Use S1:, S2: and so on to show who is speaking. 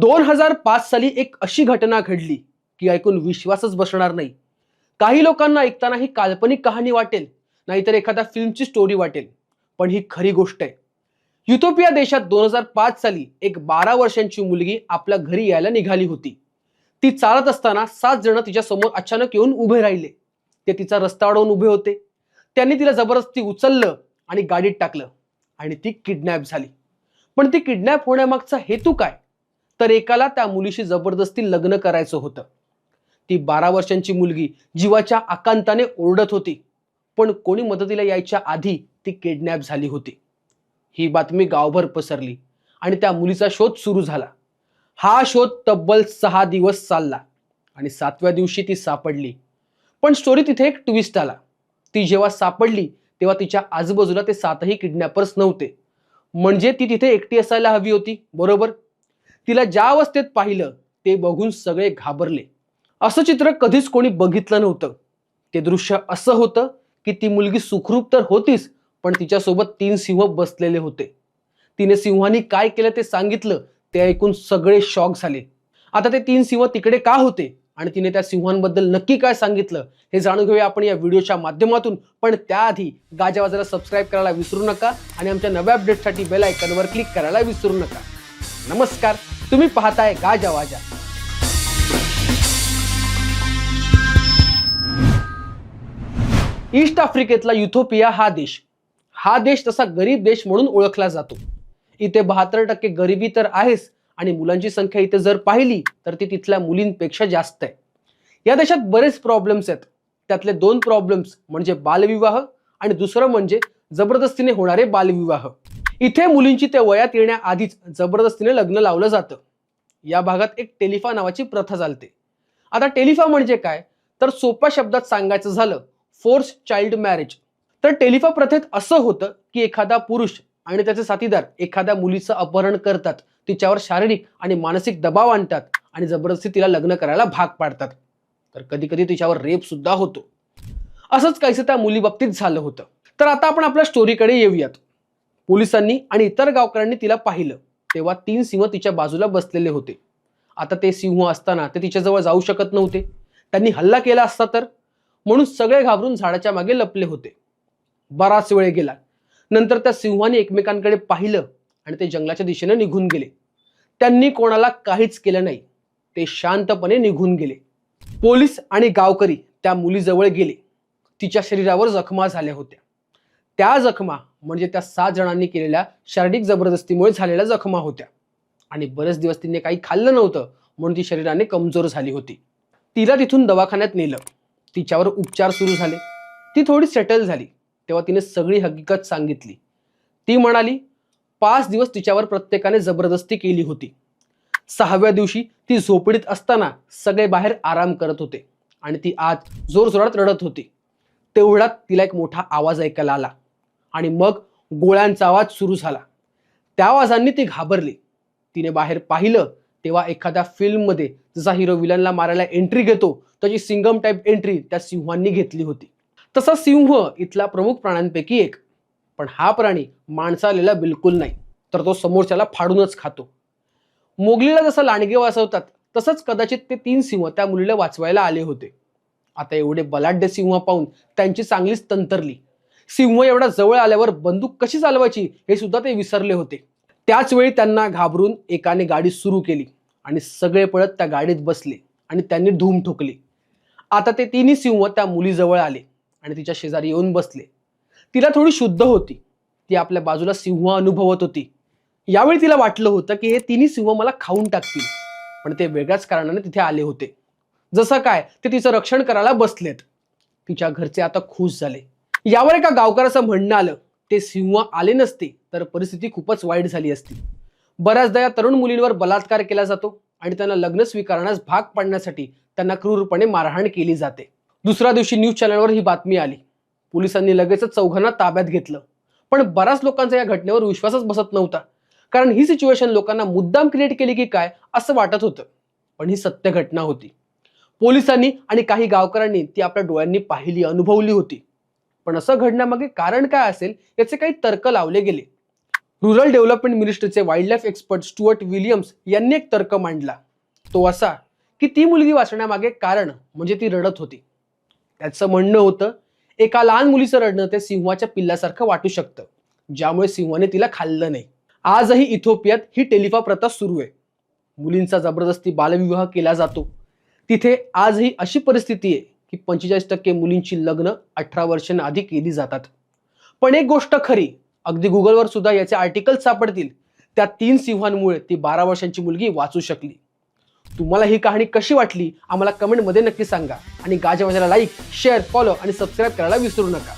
S1: दोन हजार पाच साली एक अशी घटना घडली की ऐकून विश्वासच बसणार नाही. काही लोकांना ऐकताना ही काल्पनिक कहाणी वाटेल नाहीतर एखाद्या फिल्मची स्टोरी वाटेल. पण ही खरी गोष्ट आहे. युथोपिया देशात दोन हजार पाच साली एक बारा वर्षांची मुलगी आपल्या घरी यायला निघाली होती. ती चालत असताना सात जण तिच्या समोर अचानक येऊन उभे राहिले. ते तिचा रस्ता अडवून उभे होते. त्यांनी तिला जबरदस्ती उचललं आणि गाडीत टाकलं आणि ती किडनॅप झाली. पण ती किडनॅप होण्यामागचा हेतू काय? तर एकाला त्या मुलीशी जबरदस्ती लग्न करायचं होतं. ती बारा वर्षांची मुलगी जीवाच्या आकांताने ओरडत होती. पण कोणी मदतीला यायच्या आधी ती किडनॅप झाली होती. ही बातमी गावभर पसरली आणि त्या मुलीचा शोध सुरू झाला. हा शोध तब्बल सहा दिवस चालला आणि सातव्या दिवशी ती सापडली. पण स्टोरी तिथे एक ट्विस्ट आला. ती जेव्हा सापडली तेव्हा तिच्या आजूबाजूला ते सातही किडनॅपर्स नव्हते. म्हणजे ती तिथे एकटी असायला हवी होती बरोबर? तिला ज्या अवस्थेत पाहिलं ते बघून सगळे घाबरले. असं चित्र कधीच कोणी बघितलं नव्हतं. ते दृश्य असं होतं की ती मुलगी सुखरूप तर होतीच पण तिच्यासोबत तीन सिंह बसलेले होते. तिने सिंहानी काय केलं ते सांगितलं ते ऐकून सगळे शॉक झाले. आता ते तीन सिंह तिकडे का होते? आणि तिने त्या सिंहांबद्दल नक्की काय सांगितलं हे जाणून घेऊया आपण या व्हिडिओच्या माध्यमातून. पण त्याआधी गाजावाजाला सबस्क्राईब करायला विसरू नका आणि आमच्या नव्या अपडेटसाठी बेल आयकनवर क्लिक करायला विसरू नका. नमस्कार. तुम्ही पाहताय गाजावाजा ईस्ट आफ्रिकेतला युथोपिया हा देश. हा देश तसा गरीब देश म्हणून ओळखला जातो. इथे बहात्तर टक्के गरिबी तर आहेच आणि मुलांची संख्या इथे जर पाहिली तर ती तिथल्या मुलींपेक्षा जास्त आहे. या देशात बरेच प्रॉब्लेम्स आहेत. त्यातले दोन प्रॉब्लेम्स म्हणजे बालविवाह आणि दुसरं म्हणजे जबरदस्तीने होणारे बालविवाह. इथे मुलींची त्या वयात येण्याआधीच जबरदस्तीने लग्न लावलं जातं. या भागात एक टेलिफा नावाची प्रथा चालते. आता टेलिफा म्हणजे काय? तर सोप्या शब्दात सांगायचं झालं फोर्स चाइल्ड मॅरेज तर टेलिफा प्रथेत असं होतं की एखादा पुरुष आणि त्याचे साथीदार एखाद्या मुलीचं अपहरण करतात तिच्यावर शारीरिक आणि मानसिक दबाव आणतात आणि जबरदस्ती तिला लग्न करायला भाग पाडतात. तर कधी कधी तिच्यावर रेप सुद्धा होतो. असंच काहीसं त्या मुली बाबतीत झालं होतं. तर आता आपण आपल्या स्टोरीकडे येऊयात. पोलिसांनी आणि इतर गावकऱ्यांनी तिला पाहिलं. तेव्हा तीन सिंह तिच्या बाजूला बसलेले होते. आता ते सिंह असताना ते तिच्याजवळ जाऊ शकत नव्हते. त्यांनी हल्ला केला असता तर? म्हणून सगळे घाबरून झाडाच्या मागे लपले होते. बराच वेळ गेला. नंतर त्या सिंहाने एकमेकांकडे पाहिलं आणि ते जंगलाच्या दिशेने निघून गेले. त्यांनी कोणाला काहीच केलं नाही. ते शांतपणे निघून गेले. पोलीस आणि गावकरी त्या मुलीजवळ गेले. तिच्या शरीरावर जखमा झाल्या होत्या. त्या जखमा म्हणजे त्या सात जणांनी केलेल्या शारीरिक जबरदस्तीमुळे झालेल्या जखमा होत्या. आणि बरेच दिवस तिने काही खाल्लं नव्हतं म्हणून ती शरीराने कमजोर झाली होती. तिला तिथून दवाखान्यात नेलं. तिच्यावर उपचार सुरू झाले. ती थोडी सेटल झाली. तेव्हा तिने सगळी हकीकत सांगितली. ती म्हणाली पाच दिवस तिच्यावर प्रत्येकाने जबरदस्ती केली होती. सहाव्या दिवशी ती झोपडीत असताना सगळे बाहेर आराम करत होते आणि ती आत जोरजोरात रडत होती. तेवढ्यात तिला एक मोठा आवाज ऐकायला आला. आणि मग गोळ्यांचा आवाज सुरू झाला. त्या आवाजांनी ती घाबरली. तिने बाहेर पाहिलं तेव्हा एखाद्या फिल्ममध्ये जसा हिरो विलनला मारायला एंट्री घेतो त्याची सिंगम टाईप एंट्री त्या सिंहांनी घेतली होती. तसा सिंह इथला प्रमुख प्राण्यांपैकी एक. पण हा प्राणी माणसालेला बिलकुल नाही तर तो समोरच्याला फाडूनच खातो. मोगलीला जसं लांडगे वाचवतात तसंच कदाचित ते तीन सिंह त्या मुलीला वाचवायला आले होते. आता एवढे बलाढ्य सिंह पाहून त्यांची चांगलीच तंतरली. सिंह एवढा जवळ आल्यावर बंदूक कशी चालवायची हे सुद्धा ते विसरले होते. त्याचवेळी त्यांना घाबरून एकाने गाडी सुरू केली आणि सगळे पळत त्या गाडीत बसले आणि त्यांनी धूम ठोकली. आता ते तिन्ही सिंह त्या मुलीजवळ आले आणि तिच्या शेजारी येऊन बसले. तिला थोडी शुद्ध होती. ती आपल्या बाजूला सिंह अनुभवत होती. यावेळी तिला वाटलं होतं की हे तिन्ही सिंह मला खाऊन टाकतील. पण ते वेगळ्याच कारणाने तिथे आले होते. जसं काय ते तिचं रक्षण करायला बसलेत. तिच्या घरचे आता खुश झाले. यावर एका गावकऱ्याचं म्हणणं आलं. ते सिंह आले नसते तर परिस्थिती खूपच वाईट झाली असती. बऱ्याचदा या तरुण मुलींवर बलात्कार केला जातो आणि त्यांना लग्न स्वीकारण्यास भाग पाडण्यासाठी त्यांना क्रूरपणे मारहाण केली जाते. दुसऱ्या दिवशी न्यूज चॅनलवर ही बातमी आली. पोलिसांनी लगेचच चौघांना ताब्यात घेतलं. पण बऱ्याच लोकांचा या घटनेवर विश्वासच बसत नव्हता. कारण ही सिच्युएशन लोकांना मुद्दाम क्रिएट केली की काय असं वाटत होतं. पण ही सत्य घटना होती. पोलिसांनी आणि काही गावकऱ्यांनी ती आपल्या डोळ्यांनी पाहिली अनुभवली होती. पण असं घडण्यामागे कारण काय असेल याचे काही तर्क लावले गेले. रुरल डेव्हलपमेंट मिनिस्ट्रीचे wildlife expert Stuart Williams यांनी एक तर्क मांडला. तो असा की ती मुलगी वाचण्यामागे कारण म्हणजे ती रडत होती. त्याचं म्हणणं होतं एका लहान मुलीचं रडणं ते सिंहाच्या पिल्लासारखं वाटू शकतं ज्यामुळे सिंहाने तिला खाल्लं नाही. आजही इथोपियात ही टेलिफा प्रथा सुरू आहे. मुलींचा जबरदस्ती बालविवाह केला जातो. तिथे आजही अशी परिस्थिती आहे की पंचेचाळीस टक्के मुलींची लग्न अठरा वर्षांआधी केली जातात. पण एक गोष्ट खरी अगदी गुगलवर सुद्धा याचे आर्टिकल सापडतील. त्या तीन सिंहांमुळे ती बारा वर्षांची मुलगी वाचू शकली. तुम्हाला ही कहाणी कशी वाटली आम्हाला कमेंटमध्ये नक्की सांगा. आणि गाजा लाईक शेअर फॉलो आणि सबस्क्राईब करायला विसरू नका.